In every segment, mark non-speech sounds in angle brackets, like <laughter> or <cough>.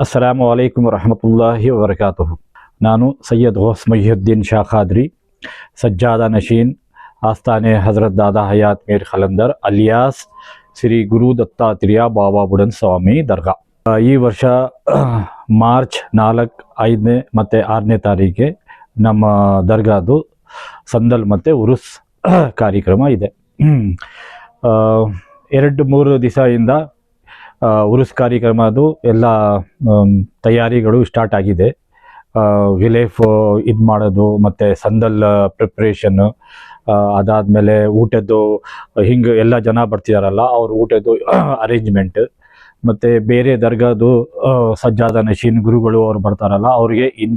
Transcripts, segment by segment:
ಅಸ್ಸಲಾಮು ಅಲೈಕುಮ್ ರಹಮತುಲ್ಲಾಹಿ ವಬರಕಾತುಹು ನಾನು ಸೈಯದ್ ಹೊಸ್ ಮಹಿಯುದ್ದೀನ್ ಶಾ ಖಾದ್ರಿ ಸಜ್ಜಾದ ನಶೀನ್ ಆಸ್ಥಾನೆ ಹಜರತ್ ದಾದಾ ಹಯಾತ್ ಮೀರ್ ಖಲಂದರ್ ಅಲಿಯಾಸ್ ಶ್ರೀ ಗುರು ದತ್ತಾತ್ರಿಯ ಬಾಬಾ ಬುಡನ್ ಸ್ವಾಮಿ ದರ್ಗಾ ಈ ವರ್ಷ <clears throat> ಮಾರ್ಚ್ ನಾಲ್ಕು ಐದನೇ ಮತ್ತು ಆರನೇ ತಾರೀಕಿಗೆ ನಮ್ಮ ದರ್ಗಾದು ಸಂದಲ್ ಮತ್ತು ಉರುಸ್ <clears throat> ಕಾರ್ಯಕ್ರಮ ಇದೆ. <clears throat> ಎರಡು ಮೂರು ದಿವಸದಿಂದ ಉರುಸ್ ಕಾರ್ಯಕ್ರಮ ಅದು ಎಲ್ಲ ತಯಾರಿಗಳು ಸ್ಟಾರ್ಟ್ ಆಗಿದೆ. ವಿಲೇಫ್, ಇದು ಮಾಡೋದು, ಮತ್ತು ಸಂದಲ್ ಪ್ರಿಪ್ರೇಷನ್ನು ಅದಾದಮೇಲೆ ಊಟದ್ದು, ಹಿಂಗೆ ಎಲ್ಲ ಜನ ಬರ್ತಿದಾರಲ್ಲ, ಅವ್ರ ಊಟದ್ದು <clears throat> ಅರೇಂಜ್ಮೆಂಟ್ ಮತ್ತು ಬೇರೆ ದರ್ಗಾದು ಸಜ್ಜಾದ ನಶೀನ್ ಗುರುಗಳು ಅವ್ರು ಬರ್ತಾರಲ್ಲ, ಅವ್ರಿಗೆ ಇನ್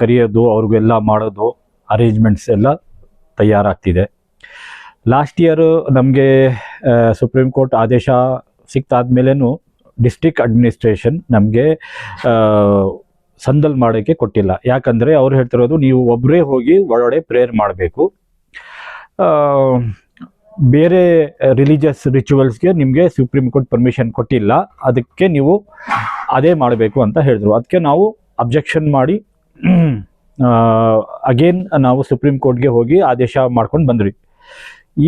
ಕರೆಯೋದು, ಅವ್ರಿಗೆಲ್ಲ ಮಾಡೋದು ಅರೇಂಜ್ಮೆಂಟ್ಸ್ ಎಲ್ಲ ತಯಾರಾಗ್ತಿದೆ. ಲಾಸ್ಟ್ ಇಯರು ನಮಗೆ ಸುಪ್ರೀಂ ಕೋರ್ಟ್ ಆದೇಶ ಸಿಕ್ತಾದ್ಮೇಲೆನೂ ಡಿಸ್ಟಿಕ್ ಅಡ್ಮಿನಿಸ್ಟ್ರೇಷನ್ ನಮಗೆ ಸಂದಲ್ ಮಾಡೋಕ್ಕೆ ಕೊಟ್ಟಿಲ್ಲ. ಯಾಕಂದರೆ ಅವ್ರು ಹೇಳ್ತಿರೋದು ನೀವು ಒಬ್ಬರೇ ಹೋಗಿ ಒಳಗಡೆ ಪ್ರೇಯರ್ ಮಾಡಬೇಕು. ಬೇರೆ ರಿಲಿಜಿಯಸ್ ರಿಚುವಲ್ಸ್ಗೆ ನಿಮಗೆ ಸುಪ್ರೀಂ ಕೋರ್ಟ್ ಪರ್ಮಿಷನ್ ಕೊಟ್ಟಿಲ್ಲ. ಅದಕ್ಕೆ ನೀವು ಅದೇ ಮಾಡಬೇಕು ಅಂತ ಹೇಳಿದ್ರು. ಅದಕ್ಕೆ ನಾವು ಅಬ್ಜೆಕ್ಷನ್ ಮಾಡಿ ಅಗೇನ್ ನಾವು ಸುಪ್ರೀಂ ಕೋರ್ಟ್ಗೆ ಹೋಗಿ ಆದೇಶ ಮಾಡ್ಕೊಂಡು ಬಂದ್ರಿ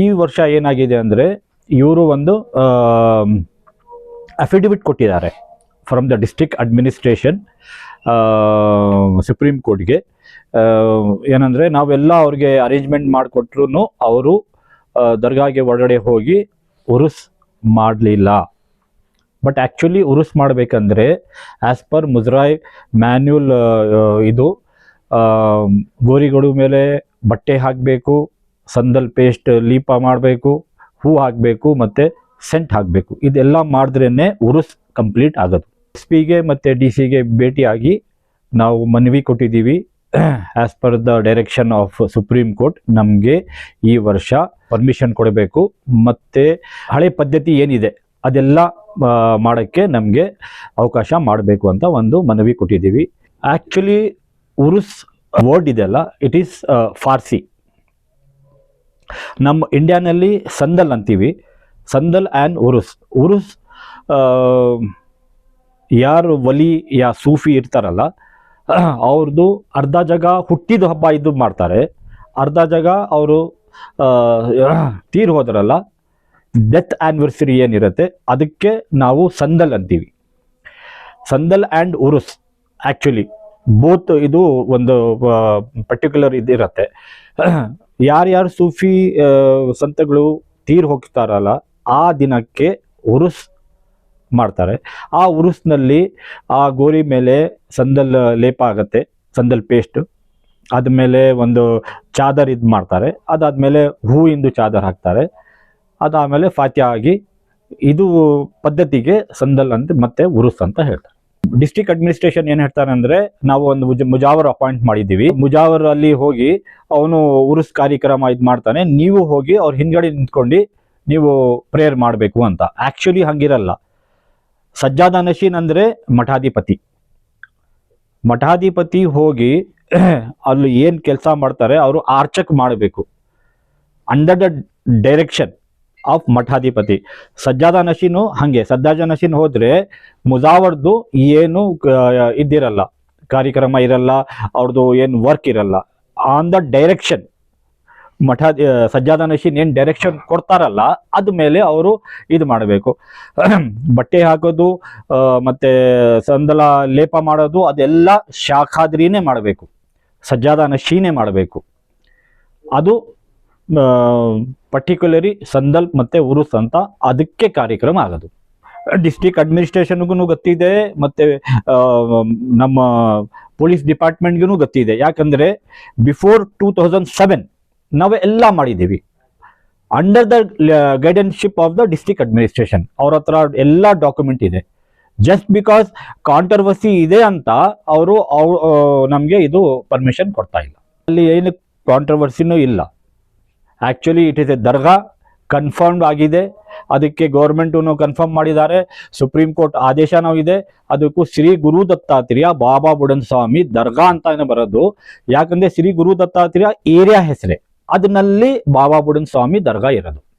ಈ ವರ್ಷ ಏನಾಗಿದೆ ಅಂದರೆ ಇವರು ಒಂದು ಅಫಿಡವಿಟ್ ಕೊಟ್ಟಿದ್ದಾರೆ from the district administration supreme ಕೋರ್ಟ್ಗೆ ಏನಂದರೆ ನಾವೆಲ್ಲ ಅವ್ರಿಗೆ ಅರೇಂಜ್ಮೆಂಟ್ ಮಾಡಿಕೊಟ್ರು ಅವರು ದರ್ಗಾಗೆ ಒಳಗಡೆ ಹೋಗಿ ಉರುಸ್ ಮಾಡಲಿಲ್ಲ. ಬಟ್ ಆ್ಯಕ್ಚುಲಿ ಉರುಸ್ ಮಾಡಬೇಕಂದ್ರೆ ಆ್ಯಸ್ ಪರ್ ಮುಜರಾಯ್ ಮ್ಯಾನ್ಯುಲ್ ಇದು ಗೋರಿಗಳು ಮೇಲೆ ಬಟ್ಟೆ ಹಾಕಬೇಕು ಸಂದಲ್ ಪೇಸ್ಟ್ ಲೀಪ ಮಾಡಬೇಕು, ಹೂ ಹಾಕಬೇಕು, ಮತ್ತು ಸೆಂಟ್ ಹಾಕಬೇಕು ಇದೆಲ್ಲ ಮಾಡಿದ್ರೇ ಉರುಸ್ ಕಂಪ್ಲೀಟ್ ಆಗೋದು. ಎಸ್ ಪಿಗೆ ಮತ್ತು ಡಿ ಸಿಗೆ ಭೇಟಿಯಾಗಿ ನಾವು ಮನವಿ ಕೊಟ್ಟಿದ್ದೀವಿ. As per the direction of supreme court ನಮಗೆ ಈ ವರ್ಷ ಪರ್ಮಿಷನ್ ಕೊಡಬೇಕು. ಮತ್ತು ಹಳೆ ಪದ್ಧತಿ ಏನಿದೆ, ಅದೆಲ್ಲ ಮಾಡೋಕ್ಕೆ ನಮಗೆ ಅವಕಾಶ ಮಾಡಬೇಕು ಅಂತ ಒಂದು ಮನವಿ ಕೊಟ್ಟಿದ್ದೀವಿ. ಆ್ಯಕ್ಚುಲಿ ಉರುಸ್ ವರ್ಡ್ ಇದೆಯಲ್ಲ ಇಟ್ ಈಸ್ ಫಾರ್ಸಿ ನಮ್ಮ ಇಂಡಿಯಾನಲ್ಲಿ ಸಂದಲ್ ಅಂತೀವಿ. ಸಂದಲ್ ಆ್ಯಂಡ್ ಉರುಸ್ ಉರುಸ್ ಯಾರು ವಲಿ, ಯಾ ಸೂಫಿ ಇರ್ತಾರಲ್ಲ ಅವ್ರದ್ದು ಅರ್ಧ ಜಗ ಹುಟ್ಟಿದ ಹಬ್ಬ ಇದು ಮಾಡ್ತಾರೆ. ಅರ್ಧ ಜಾಗ ಅವರು ತೀರ್ ಹೋದ್ರಲ್ಲ, ಡೆತ್ ಆ್ಯನಿವರ್ಸರಿ ಏನಿರುತ್ತೆ, ಅದಕ್ಕೆ ನಾವು ಸಂದಲ್ ಅಂತೀವಿ. ಸಂದಲ್ ಆ್ಯಂಡ್ ಉರುಸ್ ಆ್ಯಕ್ಚುಲಿ ಬೋತ್ ಇದು ಒಂದು ಪರ್ಟಿಕ್ಯುಲರ್ ಇದಿರುತ್ತೆ ಯಾರ್ಯಾರು ಸೂಫಿ ಸಂತಗಳು ತೀರ್ ಹೋಗ್ತಾರಲ್ಲ ಆ ದಿನಕ್ಕೆ ಉರುಸ್ ಮಾಡ್ತಾರೆ. ಆ ಉರುಸ್ನಲ್ಲಿ ಆ ಗೋರಿ ಮೇಲೆ ಸಂದಲ್ ಲೇಪ ಆಗುತ್ತೆ, ಸಂದಲ್ ಪೇಸ್ಟ್ ಆದಮೇಲೆ ಒಂದು ಚಾದರ್ ಇದು ಮಾಡ್ತಾರೆ. ಅದಾದಮೇಲೆ ಹೂವಿಂದು ಚಾದರ್ ಹಾಕ್ತಾರೆ. ಅದಾದಮೇಲೆ ಫಾತ್ಯ ಆಗಿ ಇದು ಪದ್ಧತಿಗೆ ಸಂದಲ್ ಅಂತ ಮತ್ತೆ ಉರುಸ್ ಅಂತ ಹೇಳ್ತಾರೆ. ಡಿಸ್ಟ್ರಿಕ್ಟ್ ಅಡ್ಮಿನಿಸ್ಟ್ರೇಷನ್ ಏನ್ ಹೇಳ್ತಾರೆ ಅಂದ್ರೆ ನಾವು ಒಂದು ಮುಜ- ಮುಜಾವರ್ ಅಪಾಯಿಂಟ್ ಮಾಡಿದ್ದೀವಿ. ಮುಜಾವರ್ ಅಲ್ಲಿ ಹೋಗಿ ಅವನು ಉರುಸ್ ಕಾರ್ಯಕ್ರಮ ಇದು ಮಾಡ್ತಾನೆ. ನೀವು ಹೋಗಿ ಅವ್ರ ಹಿಂದ್ಗಡೆ ನಿಂತ್ಕೊಂಡು ನೀವು ಪ್ರೇಯರ್ ಮಾಡಬೇಕು ಅಂತ. ಆಕ್ಚುಲಿ ಹಂಗಿರಲ್ಲ. ಸಜ್ಜಾದ ನಶೀನ್ ಅಂದರೆ ಮಠಾಧಿಪತಿ. ಮಠಾಧಿಪತಿ ಹೋಗಿ <clears throat> ಅಲ್ಲಿ ಏನು ಕೆಲಸ ಮಾಡ್ತಾರೆ ಅವರು ಆರ್ಚಕ್ ಮಾಡಬೇಕು. ಅಂಡರ್ ದ ಡೈರೆಕ್ಷನ್ ಆಫ್ ಮಠಾಧಿಪತಿ. ಸಜ್ಜಾದ ನಶೀನು ಹಾಗೆ. ಸಜ್ಜಾದ ನಶೀನ್ ಹೋದರೆ ಮುಜಾವರ್ದು ಏನು ಇದ್ದಿರಲ್ಲ. ಕಾರ್ಯಕ್ರಮ ಇರಲ್ಲ ಅವ್ರದ್ದು ಏನು ವರ್ಕ್ ಇರಲ್ಲ. ಆನ್ ದ ಡೈರೆಕ್ಷನ್ ಮಠ ಸಜ್ಜಾದ ನಶೀನ್ ಏನು ಡೈರೆಕ್ಷನ್ ಕೊಡ್ತಾರಲ್ಲ, ಅದ ಮೇಲೆ ಅವರು ಇದು ಮಾಡಬೇಕು. <clears throat> ಬಟ್ಟೆ ಹಾಕೋದು ಮತ್ತೆ ಸಂದಲ ಲೇಪ ಮಾಡೋದು, ಅದೆಲ್ಲ ಶಾಖಾದ್ರಿನೇ ಮಾಡಬೇಕು. ಸಜ್ಜಾದ ನಶೀನೇ ಮಾಡಬೇಕು. ಅದು ಪರ್ಟಿಕ್ಯುಲರಿ ಸಂದಲ್ ಮತ್ತೆ ಉರುಸ್ ಅಂತ ಅದಕ್ಕೆ ಕಾರ್ಯಕ್ರಮ ಆಗೋದು. ಡಿಸ್ಟಿಕ್ ಅಡ್ಮಿನಿಸ್ಟ್ರೇಷನ್ಗೂ ಗೊತ್ತಿದೆ, ಮತ್ತೆ ನಮ್ಮ ಪೊಲೀಸ್ ಡಿಪಾರ್ಟ್ಮೆಂಟ್ಗೂ ಗೊತ್ತಿದೆ. ಯಾಕಂದ್ರೆ ಬಿಫೋರ್ ಟೂ ತೌಸಂಡ್ ಸೆವೆನ್ ನಾವು ಎಲ್ಲ ಮಾಡಿದ್ದೀವಿ. Under the guidanceship of the district administration ಅವ್ರ ಹತ್ರ ಎಲ್ಲ ಡಾಕ್ಯುಮೆಂಟ್ ಇದೆ. ಜಸ್ಟ್ ಬಿಕಾಸ್ ಕಾಂಟ್ರವರ್ಸಿ ಇದೆ ಅಂತ ಅವರು ನಮಗೆ ಇದು ಪರ್ಮಿಷನ್ ಕೊಡ್ತಾ ಇಲ್ಲ. ಅಲ್ಲಿ ಏನು ಕಾಂಟ್ರವರ್ಸಿನೂ ಇಲ್ಲ. Actually it is a dargah confirmed ಆಗಿದೆ. ಅದಕ್ಕೆ ಗೌರ್ಮೆಂಟು ಕನ್ಫರ್ಮ್ ಮಾಡಿದ್ದಾರೆ. ಸುಪ್ರೀಂ ಕೋರ್ಟ್ ಆದೇಶನೂ ಇದೆ. ಅದಕ್ಕೂ ಶ್ರೀ ಗುರು ದತ್ತಾತ್ರೇಯ ಬಾಬಾ ಬುಡನ್ ಸ್ವಾಮಿ ದರ್ಗಾ ಅಂತಾನೆ ಬರೋದು. ಯಾಕಂದ್ರೆ ಶ್ರೀ ಗುರು ದತ್ತಾತ್ರೇಯ ಏರಿಯಾ ಹೆಸರೇ. ಅದರಲ್ಲಿ ಬಾಬಾ ಬುಡನ್ ಸ್ವಾಮಿ ದರ್ಗಾ ಇರೋದು.